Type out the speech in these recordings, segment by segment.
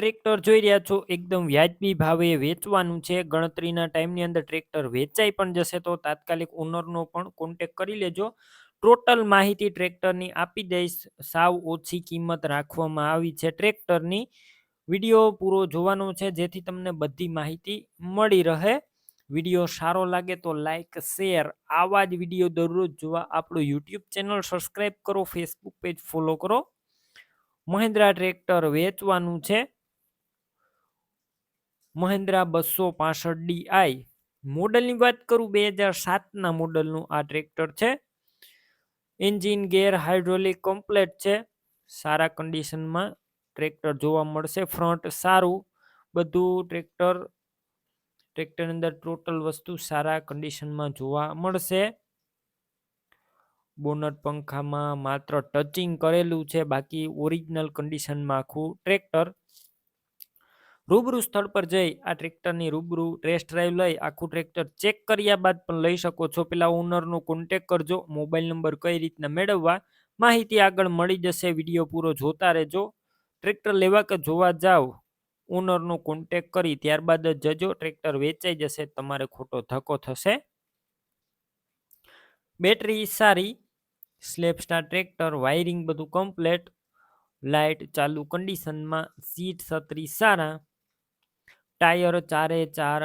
Tractor જોઈ રહ્યા છો, એકદમ વ્યાજબી ભાવે વેચવાનું છે. ગણતરીના ટાઈમની અંદર ટ્રેક્ટર વેચાઈ પણ જશે તો તાત્કાલિક ઓનરનો પણ કોન્ટેક કરી લેજો. ટોટલ માહિતી ટ્રેક્ટરની આપી દઈશ. સાવ ઓછી કિંમત રાખવામાં આવી છે ટ્રેક્ટરની. વીડિયો પૂરો જોવાનો છે, જેથી તમને બધી માહિતી મળી રહે. વીડિયો સારો લાગે તો લાઈક, શેર, આવા જ વીડિયો દરરોજ જોવા આપણું યુટ્યુબ ચેનલ સબસ્ક્રાઈબ કરો, ફેસબુક પેજ ફોલો કરો. મહિન્દ્રા ટ્રેક્ટર વેચવાનું છે. મહિન્દ્રા બસો પાસઠ ડીઆઈ મોડલની વાત કરું, બે હજાર સાતના મોડલનું આ ટ્રેક્ટર છે. એન્જિન ગેર હાઇડ્રોલિક કમ્પ્લેટ છે. સારા કન્ડિશનમાં ટ્રેક્ટર જોવા મળશે. ફ્રન્ટ સારું. બધું ટ્રેક્ટર, ટ્રેક્ટરની અંદર ટોટલ વસ્તુ સારા કન્ડિશનમાં જોવા મળશે. બોનટ પંખામાં માત્ર ટચિંગ કરેલું છે. બાકી ઓરિજિનલ કન્ડિશનમાં આખું ટ્રેક્ટર. રૂબરૂ સ્થળ પર જઈ આ ટ્રેક્ટરની રૂબરૂ ટેસ્ટ ડ્રાઈવ લઈ આખું ટ્રેક્ટર ચેક કર્યા બાદ પણ લઈ શકો છો. પેલા ઓનરનો કોન્ટેક કરજો મોબાઈલ નંબર કઈ રીતના મેળવવા, માહિતી આગળ મળી જશે. વીડિયો પૂરો જોતા રહેજો. ટ્રેક્ટર લેવા કે જોવા જાવ ઓનરનો કોન્ટેક કરી ત્યારબાદ જ જજો. ટ્રેક્ટર વેચાઈ જશે, તમારે ખોટો ધક્કો થશે. બેટરી સારી સ્લેબ્સના ટ્રેક્ટર વાયરિંગ બધું કમ્પ્લેટ લાઇટ ચાલુ કન્ડિશનમાં સીટ છત્રી સારા ટાયર ચારે ચાર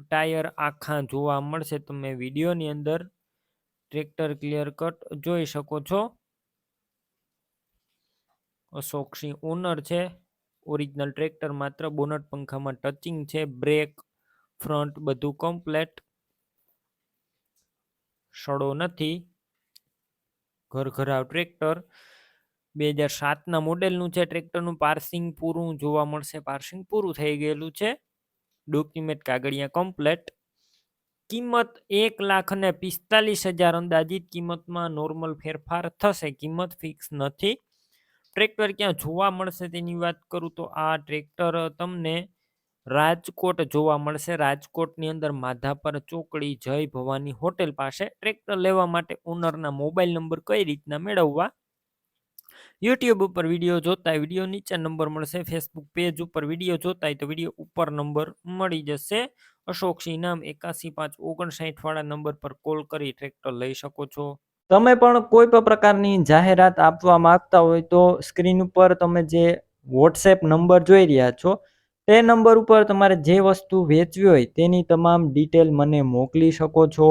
ટાયર આખા જોવા મળશે. તમે વિડીયોની અંદર ટ્રેક્ટર ક્લિયર કટ જોઈ શકો છો. અશોકસિંહ ઓનર છે. ઓરિજિનલ ટ્રેક્ટર માત્ર બોનટ પંખામાં ટચિંગ છે. બ્રેક, ફ્રન્ટ બધું કમ્પ્લેટ. સડો નથી. ઘર ઘરાવ ટ્રેક્ટર. બે હજાર સાતના મોડેલનું છે ટ્રેક્ટરનું, પાર્સિંગ પૂરું જોવા મળશે. પાર્સિંગ પૂરું થઈ ગયેલું છે. ડોક્યુમેન્ટ કાગળિયા કમ્પ્લેટ. કિંમત એક લાખ અને પિસ્તાલીસ હજાર અંદાજિત કિંમતમાં નોર્મલ ફેરફાર થશે. કિંમત ફિક્સ નથી. ટ્રેક્ટર ક્યાં જોવા મળશે તેની વાત કરું તો આ ટ્રેક્ટર તમને રાજકોટ જોવા મળશે. રાજકોટની અંદર માધાપર ચોકડી જય ભવાની હોટેલ પાસે ટ્રેક્ટર લેવા માટે ઓનરના મોબાઈલ નંબર કઈ રીતના મેળવવા? યુટ્યુબ ઉપર વીડિયો જોતા વીડિયો નીચે નંબર મળશે ફેસબુક પેજ ઉપર વીડિયો જોતા તો વીડિયો ઉપર નંબર મળી જશે. અશોકસિંહ નામ એકાસી પાંચ ઓગણસાઠ વાળા નંબર પર કોલ કરી ટ્રેક્ટર લઈ શકો છો. તમે પણ કોઈ પણ પ્રકારની જાહેરાત આપવા માંગતા હોય તો સ્ક્રીન ઉપર તમે જે વોટ્સએપ નંબર જોઈ રહ્યા છો, તે નંબર ઉપર તમારે જે વસ્તુ વેચવી હોય તેની તમામ ડિટેલ મને મોકલી શકો છો.